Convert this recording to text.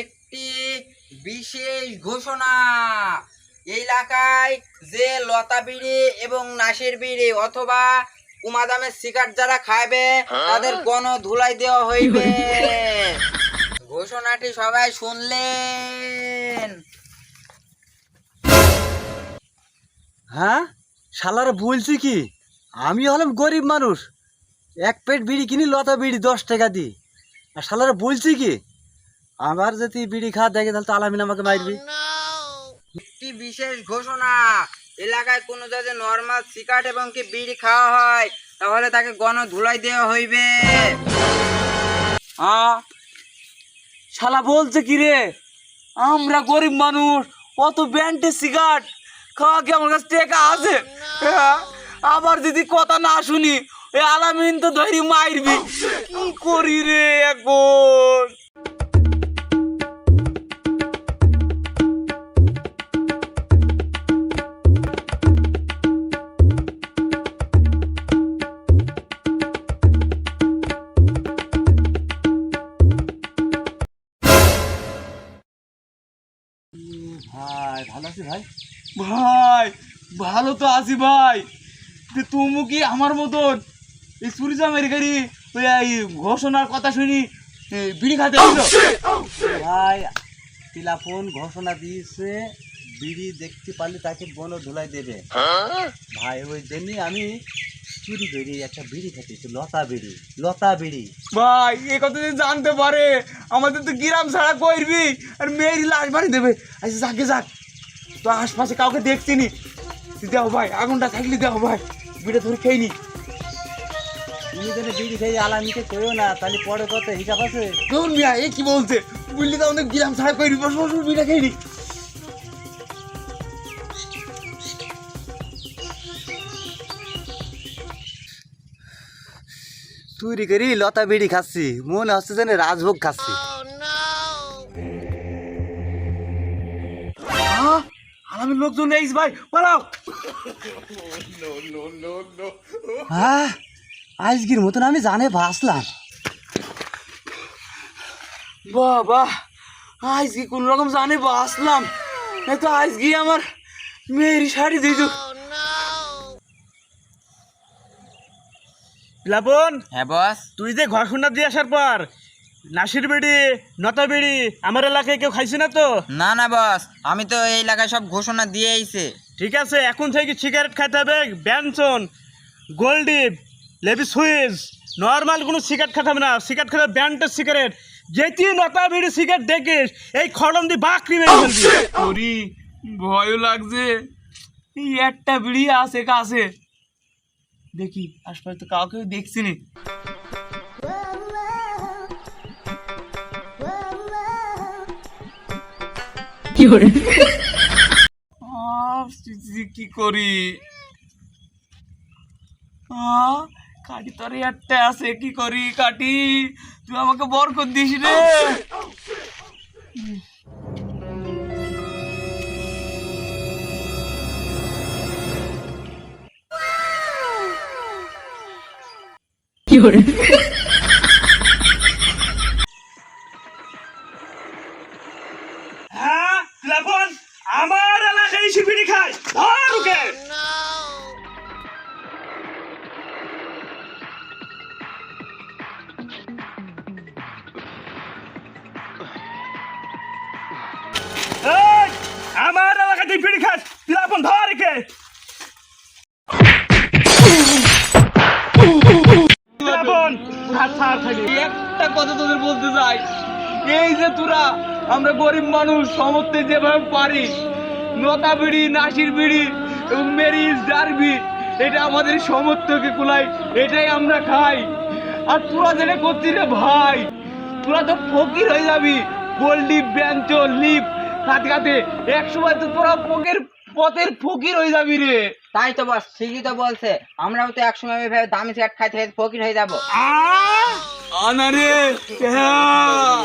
একটি বিশেষ ঘোষণা। এই এলাকায় যে লতা বিড়ি এবং নাসির বিড়ি অথবা উমাদামের সিগারেট যারা খাবে তাদের গণ ধুলাই দেওয়া হইবে। ঘোষণাটি সবাই শুনলেন। হ্যাঁ? শালারা বলছি কি? আমি হলাম গরিব মানুষ। এক পেট বিড়ি কিনি লতা বিড়ি দশ টাকা দিই আর শালারা বলছি কি? আমার যদি বিড়ি খাওয়া দেখে তাহলে তো আলামিন আমাকে মারবি। একটি বিশেষ ঘোষণা? এলাকায় কোনো যদি নর্মাল সিগারেট এবং কি বিড়ি খাওয়া হয় তাহলে তাকে গণ ধুলাই দেওয়া হইবে। শালা বলছে কি রে? আমরা গরিব মানুষ অত ব্যান্ডে সিগারেট খাওয়া কি আমার কাছে টাকা আছে? হ্যাঁ? আবার যদি কথা না শুনি এ আলামিন তো ধরি মারবি। কি করি রে এখন? ভালো আছি ভাই? ভাই ভালো তো আছি ভাই। তুমি কি আমার মতন এই জামের গাড়ি ওই এই ঘোষণার কথা শুনি বিড়ি খাতে আসলো ভাই তিলাফোন ঘোষণা দিয়েছে বিড়ি দেখতে পারলে তাকে বন ধুলাই দেবে। ভাই ওই জন্যই আমি চুরি বেরিয়ে একটা বিড়ি খেতেছি লতা বিড়ি লতা বিড়ি। ভাই এ কথা যদি জানতে পারে আমাদের তো গ্রাম ছাড়া করবি আর মেয়েরই লাশ বাড়ি দেবে। আচ্ছা যাকে যাক। তো আশপাশে কাউকে দেখছি নি দেও ভাই, আগুনটা থাকলে দেও ভাই, বিড়ে ধরে খেয়ে নি তুমি যেন বিড়ি খেয়ে আলামিকে কইও না, তাহলে পরে কত হিসাব আছে? মিয়া, এ কি বলছে? বুঝলি তো আমাদের গ্রাম ছাড়া বসে বসে বিড়ে খেয়ে নি চুরি করি, লতা বিড়ি খাচ্ছি, মনে হচ্ছে যেন রাজভোগ খাচ্ছি। আমি লোকজন নেই ভাই পালাও। হ্যাঁ আজকের মতন আমি জানে ভাসলাম বাহ বাহ আজকে কোন রকম জানে বাসলাম এই তো আজকে আমার মেয়ের শাড়ি দিয়েছ প্লাবন হ্যাঁ বস। তুই যে ঘোষণা দিয়ে আসার পর নাসির বিড়ি নতা বিড়ি আমার এলাকায় কেউ খাইছে না তো? না না বস আমি তো এই এলাকায় সব ঘোষণা দিয়ে আইছে। ঠিক আছে এখন থেকে সিগারেট খাইতে হবে ব্যানসন গোল্ডিপ লেবি সুইজ নর্মাল কোনো সিগারেট খেতে হবে না। সিগারেট খেতে ব্যান্ডের সিগারেট। যেটি নতা বিড়ি সিগারেট দেখিস এই খড়ম দিয়ে বাকরি মেরে ফেলবি। ওরি ভয়ও লাগছে। এই একটা বিড়ি আছে কাছে। দেখি আশপাশে তো কাউকে দেখছি নি। কি করি? কাটি তোর একটা আছে কি করি? কাটি তুই আমাকে বর করে দিস রে। হ্যাঁ ধর ওকে এই, আমার এলাকাতে খাস ধর একে ছাড় একটা কথা তোদের বলতে চাই। এই যে তোরা আমরা গরিব মানুষ সমস্ত যেভাবে পারি নতা বিড়ি নাসির বিড়ি এবং মেরিজ ডারবি এটা আমাদের সমর্থকে কুলাই এটাই আমরা খাই আর তোরা যেটা করছিস রে ভাই তোরা তো ফকির হয়ে যাবি গোল্ডি বেঞ্চ লিপ কাতে কাতে এক সময় তো তোরা ফকির পথের ফকির হয়ে যাবি রে তাই তো বস ঠিকই তো বলছে আমরাও তো একসময় এভাবে দামি সিগারেট খাইতে খাইতে ফকির হয়ে যাব আনারে হ্যাঁ